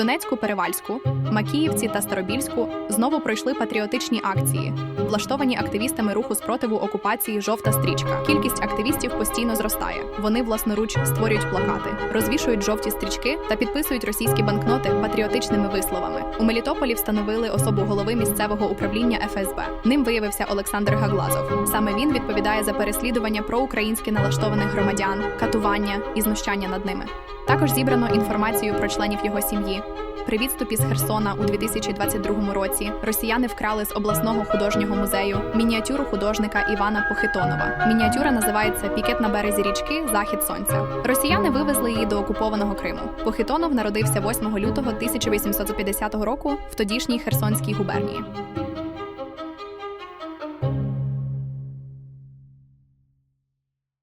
Донецьку, Перевальську, Макіївці та Старобільську знову пройшли патріотичні акції, влаштовані активістами руху спротиву окупації Жовта стрічка. Кількість активістів постійно зростає. Вони власноруч створюють плакати, розвішують жовті стрічки та підписують російські банкноти патріотичними висловами. У Мелітополі встановили особу голови місцевого управління ФСБ. Ним виявився Олександр Гаглазов. Саме він відповідає за переслідування проукраїнськи налаштованих громадян, катування і знущання над ними. Також зібрано інформацію про членів його сім'ї. При відступі з Херсона у 2022 році росіяни вкрали з обласного художнього музею мініатюру художника Івана Похитонова. Мініатюра називається Пікет на березі річки Захід Сонця. Росіяни вивезли її до окупованого Криму. Похитонов народився 8 лютого 1850 року в тодішній Херсонській губернії.